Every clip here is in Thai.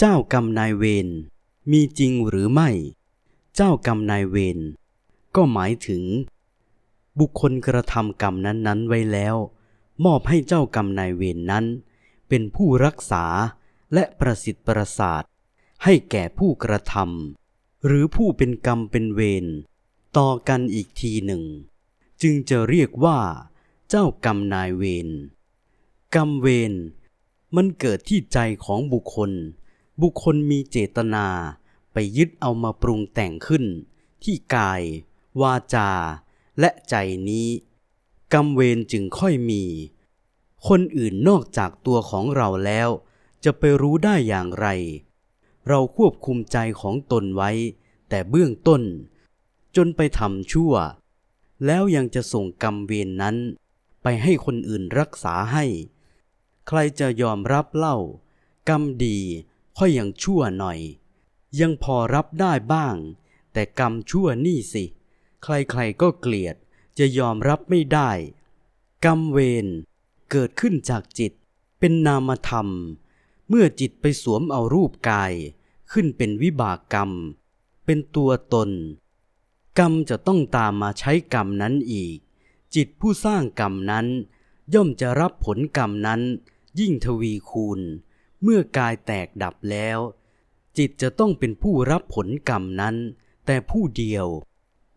เจ้ากรรมนายเวรมีจริงหรือไม่ เจ้ากรรมนายเวรก็หมายถึง บุคคลกระทำกรรมนั้นๆ ไว้แล้ว มอบให้เจ้ากรรมนายเวรนนั้น เป็นผู้รักษาและประสิทธิ์ประสาทให้แก่ผู้กระทำหรือผู้เป็นกรรมเป็นเวรต่อกันอีกทีหนึ่ง จึงจะเรียกว่า เจ้ากรรมนายเวรกรรมเวรมันเกิดที่ใจของบุคคล บุคคลมีเจตนาไปยึดเอามาปรุงแต่งขึ้น ที่กาย วาจา และใจนี้กรรมเวรจึงค่อยมี คนอื่นนอกจากตัวของเราแล้ว จะไปรู้ได้อย่างไร เราควบคุมใจของตนไว้ แต่เบื้องต้น จนไปทำชั่ว แล้วยังจะส่งกรรมเวรนนั้น ไปให้คนอื่นรักษาให้ ใครจะยอมรับเล่า กรรมดี ค่อยยังชั่วหน่อย ยังพอรับได้บ้าง แต่กรรมชั่วนี่สิ ใครๆก็เกลียดจะยอมรับไม่ได้ กรรมเวรเกิดขึ้นจากจิต เป็นนามธรรม เมื่อจิตไปสวมเอารูปกาย ขึ้นเป็นวิบากกรรม เป็นตัวตน กรรมจะต้องตามมาใช้กรรมนั้นอีก จิตผู้สร้างกรรมนั้น ย่อมจะรับผลกรรมนั้น ยิ่งทวีคูณ เมื่อกายแตกดับแล้ว จิตจะต้องเป็นผู้รับผลกรรมนั้น แต่ผู้เดียว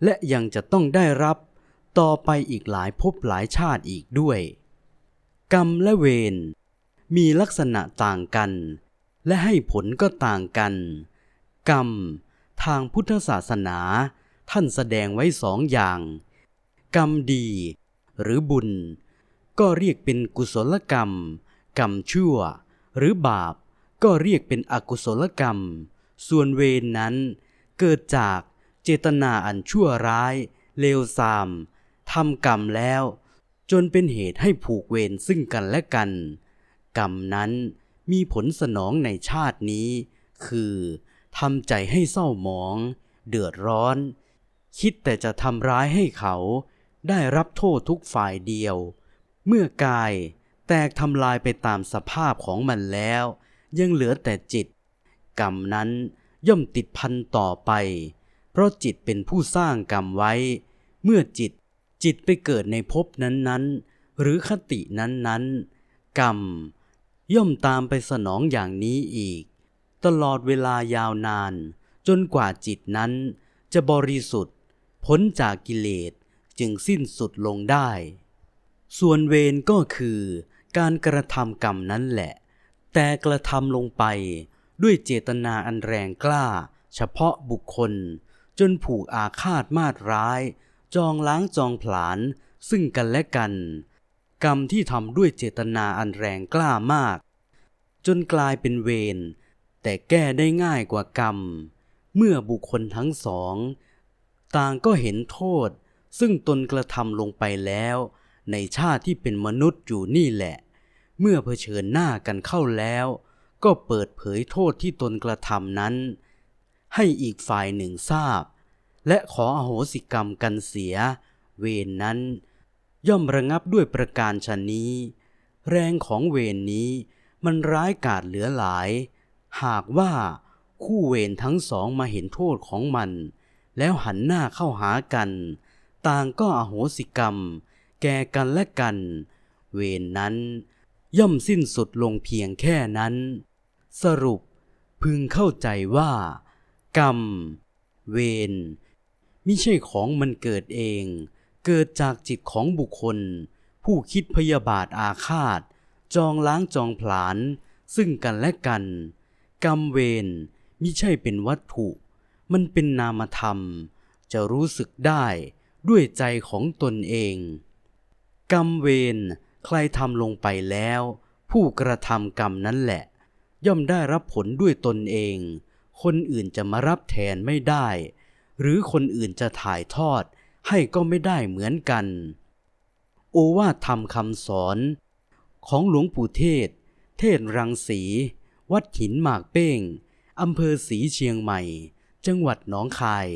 และยังจะต้องได้รับต่อไปอีกหลายภพหลายชาติอีกด้วย กรรมและเวรมีลักษณะต่างกัน และให้ผลก็ต่างกัน กรรม ทางพุทธศาสนา ท่านแสดงไว้สองอย่าง กรรมดี หรือบุญ ก็เรียกเป็นกุศลกรรม กรรมชั่ว หรือบาปก็เรียกเป็นอกุศลกรรม ส่วนเวรนนั้น เกิดจากเจตนาอันชั่วร้าย เลวทรามทำกรรมแล้ว จนเป็นเหตุให้ผูกเวรซึ่งกันและกัน กรรมนั้นมีผลสนองในชาตินี้ คือทำใจให้เศร้าหมอง เดือดร้อน คิดแต่จะทำร้ายให้เขา ได้รับโทษทุกฝ่ายเดียว เมื่อกาย แตกทำลายไปตามสภาพของมันแล้ว ยังเหลือแต่จิต กรรมนั้นย่อมติดพันต่อไป เพราะจิตเป็นผู้สร้างกรรมไว้ เมื่อจิตจิตไปเกิดในภพนั้นๆ หรือคตินั้นๆ กรรม ย่อมตามไปสนองอย่างนี้อีก ตลอดเวลายาวนาน จนกว่าจิตนั้น จะบริสุทธิ์พ้นจากกิเลสจึงสิ้นสุดลงได้ ส่วนเวรก็คือ การกระทำกรรมนั้นแหละ แต่กระทำลงไปด้วยเจตนาอันแรงกล้า เฉพาะบุคคล จนผูกอาฆาตมาตร้าย จองล้างจองผลาญซึ่งกันและกัน กรรมที่ทำด้วยเจตนาอันแรงกล้ามาก จนกลายเป็นเวรแต่แก้ได้ง่ายกว่ากรรม เมื่อบุคคลทั้งสอง ต่างก็เห็นโทษซึ่งตนกระทำลงไปแล้ว ในชาติที่เป็นมนุษย์อยู่นี่แหละ เมื่อเผชิญหน้ากันเข้าแล้ว ก็เปิดเผยโทษที่ตนกระทำนั้น ให้อีกฝ่ายหนึ่งทราบ และขออโหสิกรรมกันเสีย เวรนนั้น ย่อมระงับด้วยประการชนนี้ แรงของเวรนนี้มันร้ายกาจเหลือหลาย หากว่าคู่เวรทั้งสองมาเห็นโทษของมัน แล้วหันหน้าเข้าหากัน ต่างก็อโหสิกรรม แก่กันและกัน เวรนนั้น ย่อมสิ้นสุดลงเพียงแค่นั้น สรุปพึงเข้าใจว่า กรรม เวรมิใช่ของมันเกิดเอง เกิดจากจิตของบุคคล ผู้คิดพยาบาทอาฆาต จองล้างจองผลาญซึ่งกันและกัน กรรมเวรมิใช่เป็นวัตถุ มันเป็นนามธรรม จะรู้สึกได้ด้วยใจของตนเอง กรรมเวรใครทำลงไปแล้ว ผู้กระทำกรรมนั้นแหละ ย่อมได้รับผลด้วยตนเอง คนอื่นจะมารับแทนไม่ได้ หรือคนอื่นจะถ่ายทอดให้ก็ไม่ได้เหมือนกัน โอวาทธรรมคำสอน ของหลวงปู่เทศ เทศรังสี วัดหินหมากเป้งอำเภอศรีเชียงใหม่ จังหวัดหนองคาย